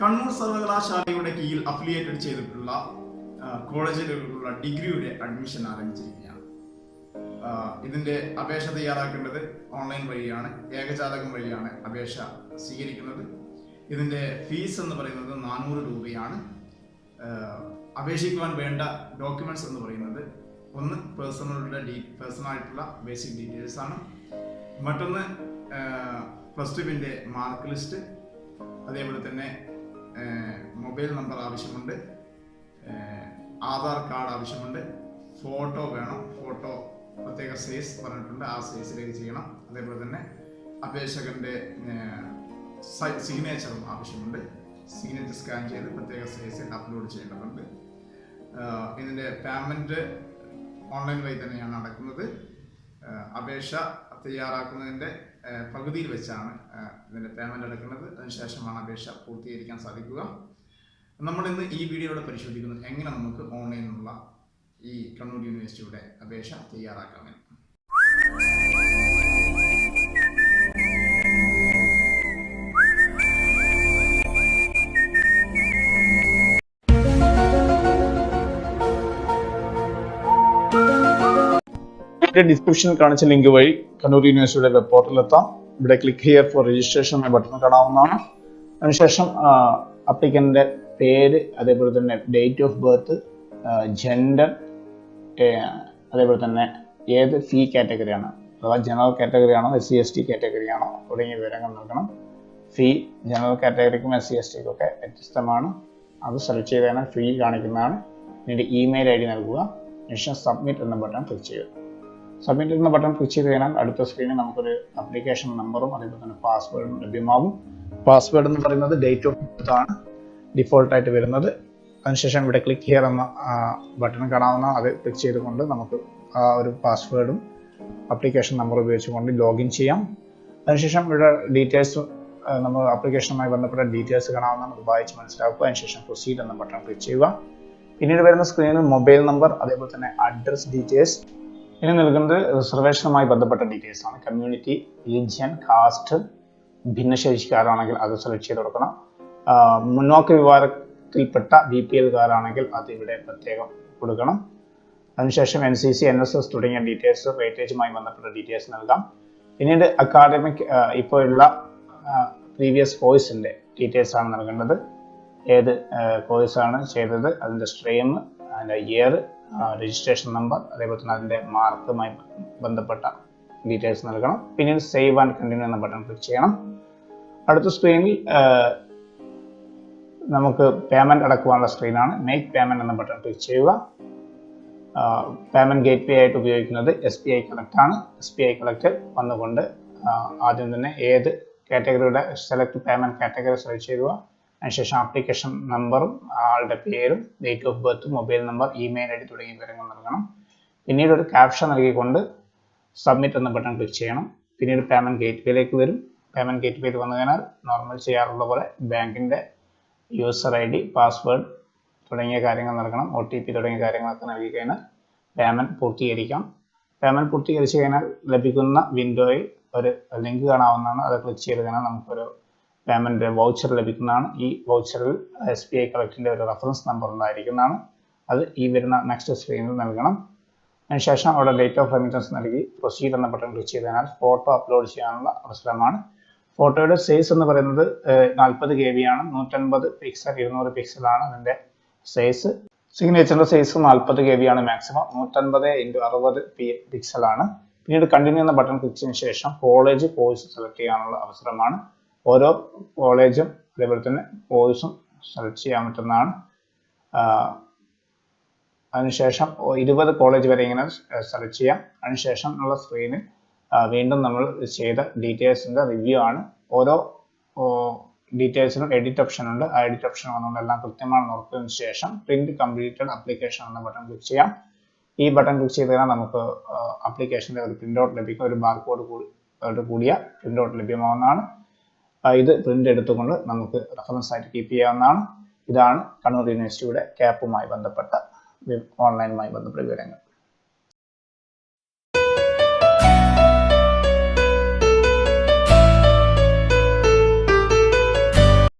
കണ്ണൂർ സർവകലാശാലയുടെ കീഴിൽ അഫിലിയേറ്റഡ് ചെയ്തിട്ടുള്ള കോളേജിലുള്ള ഡിഗ്രിയുടെ അഡ്മിഷൻ ആരംഭിച്ചിരിക്കുകയാണ്. ഇതിന്റെ അപേക്ഷ തയ്യാറാക്കേണ്ടത് ഓൺലൈൻ വഴിയാണ് ഏകജാതകം വഴിയാണ് അപേക്ഷ സ്വീകരിക്കുന്നത്. ഇതിന്റെ ഫീസ് എന്ന് പറയുന്നത് നാനൂറ് രൂപയാണ്. അപേക്ഷിക്കുവാൻ വേണ്ട ഡോക്യുമെന്റ്സ് എന്ന് പറയുന്നത് ഒന്ന് പേഴ്സണലുടെ ഡീ പേഴ്സണലായിട്ടുള്ള ബേസിക് ഡീറ്റെയിൽസ് ആണ്. മറ്റൊന്ന് പ്ലസ് ടുവിന്റെ മാർക്ക് ലിസ്റ്റ് അതേപോലെ തന്നെ മൊബൈൽ നമ്പർ ആവശ്യമുണ്ട്. ആധാർ കാർഡ് ആവശ്യമുണ്ട്. ഫോട്ടോ വേണം. ഫോട്ടോ പ്രത്യേക സൈസ് പറഞ്ഞിട്ടുണ്ട്. ആ സൈസിലേക്ക് ചെയ്യണം. അതേപോലെ തന്നെ അപേക്ഷകന്റെ സിഗ്നേച്ചറും ആവശ്യമുണ്ട്. സിഗ്നേച്ചർ സ്കാൻ ചെയ്ത് പ്രത്യേക സൈസിൽ അപ്ലോഡ് ചെയ്യേണ്ടതുണ്ട്. ഇതിന്റെ പേമെന്റ് ഓൺലൈൻ വഴി തന്നെയാണ് നടക്കുന്നത്. അപേക്ഷ തയ്യാറാക്കുന്നതിന്റെ ഏഹ് പകുതിയിൽ വെച്ചാണ് ഇതിന്റെ പേയ്മെന്റ് അടക്കുന്നത് അതിനുശേഷമാണ് അപേക്ഷ പൂർത്തീകരിക്കാൻ സാധിക്കുക. നമ്മളിന്ന് ഈ വീഡിയോയുടെ പരിശോധിക്കുന്നത് എങ്ങനെ നമുക്ക് ഓൺലൈനിലുള്ള ഈ കണ്ണൂർ യൂണിവേഴ്സിറ്റിയുടെ അപേക്ഷ തയ്യാറാക്കാമെന്ന്. ഇതിന്റെ ഡിസ്ക്രിപ്ഷനിൽ കാണിച്ച ലിങ്ക് വഴി കണ്ണൂർ യൂണിവേഴ്സിറ്റിയുടെ വെബ് പോർട്ടലിലെത്താം ഇവിടെ ക്ലിക്ക് ഹിയർ ഫോർ രജിസ്ട്രേഷൻ എന്ന ബട്ടൺ കാണാവുന്നതാണ്. അതിനുശേഷം അപ്ലിക്കന്റെ പേര് അതേപോലെ തന്നെ ഡേറ്റ് ഓഫ് ബർത്ത് ജെൻഡർ അതേപോലെ തന്നെ ഏത് ഫീ കാറ്റഗറിയാണ് അഥവാ ജനറൽ കാറ്റഗറി ആണോ S C S T category ആണോ തുടങ്ങിയ വിവരങ്ങൾ നൽകണം. ഫീ ജനറൽ കാറ്റഗറിക്കും എസ് സി എസ് ടിക്കും ഒക്കെ വ്യത്യസ്തമാണ്. അത് സെലക്ട് ചെയ്ത് കഴിഞ്ഞാൽ ഫീ കാണിക്കുന്നതാണ്. പിന്നീട് ഇമെയിൽ ഐ ഡി നൽകുക. ശേഷം സബ്മിറ്റ് എന്ന ബട്ടൺ ക്ലിക്ക് ചെയ്യുക. സബ്മിറ്റ് എന്ന ബട്ടൺ ക്ലിക്ക് ചെയ്ത് കഴിഞ്ഞാൽ അടുത്ത സ്ക്രീനിൽ നമുക്കൊരു അപ്ലിക്കേഷൻ നമ്പറും അതേപോലെ തന്നെ പാസ്വേഡും ലഭ്യമാകും. പാസ്വേഡ് എന്ന് പറയുന്നത് ഡേറ്റ് ഓഫ് ബർത്ത് ആണ്. ഡിഫോൾട്ടായിട്ട് വരുന്നത്. അതിനുശേഷം ഇവിടെ ക്ലിക്ക് ഹിയർ എന്ന ബട്ടൺ കാണാവുന്ന അത് ക്ലിക്ക് ചെയ്തുകൊണ്ട് നമുക്ക് ആ ഒരു പാസ്വേഡും അപ്ലിക്കേഷൻ നമ്പർ ഉപയോഗിച്ചുകൊണ്ട് ലോഗിൻ ചെയ്യാം. അതിനുശേഷം ഇവിടെ ഡീറ്റെയിൽസ് നമ്മൾ അപ്ലിക്കേഷനുമായി ബന്ധപ്പെട്ട ഡീറ്റെയിൽസ് കാണാവുന്ന നമുക്ക് വായിച്ച് മനസ്സിലാക്കുക. അതിനുശേഷം പ്രൊസീഡ് എന്ന ബട്ടൺ ക്ലിക്ക് ചെയ്യുക. പിന്നീട് വരുന്ന സ്ക്രീനിൽ മൊബൈൽ നമ്പർ അതേപോലെ തന്നെ അഡ്രസ് ഡീറ്റെയിൽസ് ഇനി നൽകുന്നത് റിസർവേഷനുമായി ബന്ധപ്പെട്ട ഡീറ്റെയിൽസ് ആണ്. കമ്മ്യൂണിറ്റി റിലിജിയൻ കാസ്റ്റ് ഭിന്നശേഷിക്കാരാണെങ്കിൽ അത് സെലക്ട് ചെയ്ത് കൊടുക്കണം. മുന്നോക്ക വിഭാഗത്തിൽപ്പെട്ട ബി പി എൽകാരാണെങ്കിൽ അത് ഇവിടെ പ്രത്യേകം കൊടുക്കണം. അതിനുശേഷം N C C N S S തുടങ്ങിയ ഡീറ്റെയിൽസ് വെയിറ്റേജുമായി ബന്ധപ്പെട്ട ഡീറ്റെയിൽസ് നൽകാം. പിന്നീട് അക്കാഡമിക് ഇപ്പോഴുള്ള പ്രീവിയസ് കോഴ്സിന്റെ ഡീറ്റെയിൽസ് ആണ് നൽകേണ്ടത്. ഏത് കോഴ്സാണ് ചെയ്തത്? അതിന്റെ സ്ട്രീം അതിന്റെ ഇയർ രജിസ്ട്രേഷൻ നമ്പർ അതേപോലെ തന്നെ അതിന്റെ മാർക്കുമായി ബന്ധപ്പെട്ട ഡീറ്റെയിൽസ് നൽകണം. പിന്നീട് സേവ് ആൻഡ് കണ്ടിന്യൂ എന്ന ബട്ടൺ ക്ലിക്ക് ചെയ്യണം. അടുത്ത സ്ക്രീനിൽ നമുക്ക് പേയ്മെന്റ് അടക്കുവാനുള്ള സ്ക്രീനാണ് മേക്ക് പേയ്മെന്റ് എന്ന ബട്ടൺ ക്ലിക്ക് ചെയ്യുക. പേയ്മെന്റ് ഗേറ്റ് വേ ആയിട്ട് ഉപയോഗിക്കുന്നത് എസ് ബി ഐ ആണ്. എസ് ബി ഐ കളക്ട് വന്നുകൊണ്ട് ആദ്യം തന്നെ ഏത് കാറ്റഗറിയുടെ സെലക്ട് പേയ്മെന്റ് കാറ്റഗറി സെലക്ട് ചെയ്യുക. അതിനുശേഷം ആപ്ലിക്കേഷൻ നമ്പറും ആളുടെ പേരും date of birth mobile number email I D തുടങ്ങിയ വിവരങ്ങൾ നൽകണം. പിന്നീട് ഒരു ക്യാപ്ഷൻ നൽകിക്കൊണ്ട് സബ്മിറ്റ് എന്ന ബട്ടൺ ക്ലിക്ക് ചെയ്യണം. പിന്നീട് പേയ്മെന്റ് ഗേറ്റ് വേയിലേക്ക് വരും. പേയ്മെന്റ് ഗേറ്റ് വേയിൽ വന്നു കഴിഞ്ഞാൽ നോർമൽ ചെയ്യാറുള്ള പോലെ ബാങ്കിന്റെ യൂസർ ഐ ഡി പാസ്വേഡ് തുടങ്ങിയ കാര്യങ്ങൾ നൽകണം. ഒ ടി പി തുടങ്ങിയ കാര്യങ്ങളൊക്കെ നൽകി കഴിഞ്ഞാൽ പേയ്മെന്റ് പൂർത്തീകരിക്കാം. പേയ്മെന്റ് പൂർത്തീകരിച്ച് കഴിഞ്ഞാൽ ലഭിക്കുന്ന വിൻഡോയിൽ ഒരു ലിങ്ക് കാണാവുന്നതാണ്. അത് ക്ലിക്ക് ചെയ്ത് കഴിഞ്ഞാൽ നമുക്കൊരു പേയ്മെന്റ് വൗച്ചർ ലഭിക്കുന്നതാണ്. ഈ വൗച്ചറിൽ എസ് ബി ഐ കളക്ടിന്റെ ഒരു റെഫറൻസ് നമ്പർ ഉണ്ടായിരിക്കുന്നതാണ്. അത് ഈ വരുന്ന നെക്സ്റ്റ് സ്ക്രീനിൽ നൽകണം. അതിനുശേഷം അവിടെ ഡേറ്റ് ഓഫ് റെമിറ്റൻസ് നൽകി പ്രൊസീഡ് എന്ന ബട്ടൺ ക്ലിക്ക് ചെയ്തതിനാൽ ഫോട്ടോ അപ്ലോഡ് ചെയ്യാനുള്ള അവസരമാണ്. ഫോട്ടോയുടെ സൈസ് എന്ന് പറയുന്നത് നാൽപ്പത് കെ ബി ആണ്. നൂറ്റൻപത് പിക്സൽ ഇരുന്നൂറ് പിക്സലാണ് അതിന്റെ സൈസ് സിഗ്നേച്ചറിന്റെ സൈസ് നാൽപ്പത് കെ ബി ആണ് മാക്സിമം നൂറ്റൻപത് ഇന്റു അറുപത് പി പിക്സൽ ആണ്. പിന്നീട് കണ്ടിന്യൂ എന്ന ബട്ടൺ ക്ലിക്ക് ചെയ്തതിനു ശേഷം കോളേജ് കോഴ്സ് സെലക്ട് ചെയ്യാനുള്ള അവസരമാണ്. ഓരോ കോളേജും അതേപോലെ തന്നെ കോഴ്സും സെലക്ട് ചെയ്യാൻ പറ്റുന്നതാണ്. അതിനുശേഷം ഇരുപത് കോളേജ് വരെ ഇങ്ങനെ സെലക്ട് ചെയ്യാം. അതിനുശേഷം ഉള്ള സ്ക്രീനിൽ വീണ്ടും നമ്മൾ ചെയ്ത ഡീറ്റെയിൽസിന്റെ റിവ്യൂ ആണ്. ഓരോ ഡീറ്റെയിൽസിനും എഡിറ്റ് ഓപ്ഷൻ ഉണ്ട്. ആ എഡിറ്റ് ഓപ്ഷൻ വന്നുകൊണ്ട് എല്ലാം കൃത്യമാണെന്ന് ഉറപ്പിച്ചതിന് ശേഷം പ്രിന്റ് കംപ്ലീറ്റഡ് അപ്ലിക്കേഷൻ എന്ന ബട്ടൺ ക്ലിക്ക് ചെയ്യാം. ഈ ബട്ടൺ ക്ലിക്ക് ചെയ്ത് കഴിഞ്ഞാൽ നമുക്ക് അപ്ലിക്കേഷന്റെ ഒരു പ്രിന്റ് ഔട്ട് ലഭിക്കും. ഒരു ബാർകോഡ് കൂടി കൂടിയ പ്രിന്റ് ഔട്ട് ലഭ്യമാവുന്നതാണ്. ഇത് പ്രിന്റ് എടുത്തുകൊണ്ട് നമുക്ക് റെഫറൻസ് ആയിട്ട് കീപ്പ് ചെയ്യാവുന്നതാണ്. ഇതാണ് കണ്ണൂർ യൂണിവേഴ്സിറ്റിയുടെ ക്യാപ്പുമായി ബന്ധപ്പെട്ട ഓൺലൈനുമായി ബന്ധപ്പെട്ട വിവരങ്ങൾ.